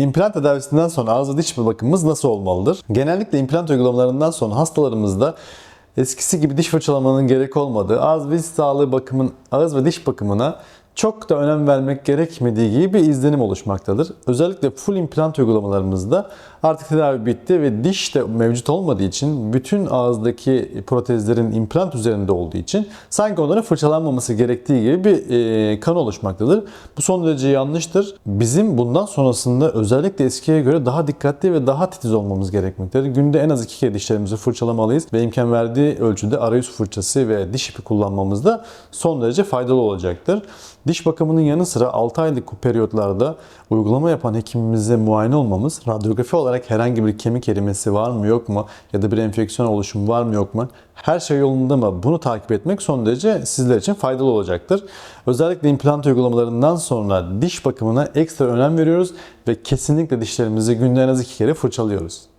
İmplant tedavisinden sonra ağız ve diş bakımımız nasıl olmalıdır? Genellikle implant uygulamalarından sonra hastalarımızda eskisi gibi diş fırçalamanın gerek olmadığı, ağız ve diş sağlığı bakımın, ağız ve diş bakımına çok da önem vermek gerekmediği gibi bir izlenim oluşmaktadır. Özellikle full implant uygulamalarımızda artık tedavi bitti ve diş de mevcut olmadığı için bütün ağızdaki protezlerin implant üzerinde olduğu için sanki onların fırçalanmaması gerektiği gibi bir e, kan oluşmaktadır. Bu son derece yanlıştır. Bizim bundan sonrasında özellikle eskiye göre daha dikkatli ve daha titiz olmamız gerekmektedir. Günde en az iki kere dişlerimizi fırçalamalıyız ve imkan verdiği ölçüde arayüz fırçası ve diş ipi kullanmamız da son derece faydalı olacaktır. Diş bakımının yanı sıra 6 aylık periyotlarda uygulama yapan hekimimize muayene olmamız, radyografi olarak herhangi bir kemik erimesi var mı yok mu ya da bir enfeksiyon oluşumu var mı yok mu, her şey yolunda mı bunu takip etmek son derece sizler için faydalı olacaktır. Özellikle implant uygulamalarından sonra diş bakımına ekstra önem veriyoruz ve kesinlikle dişlerimizi günde en az iki kere fırçalıyoruz.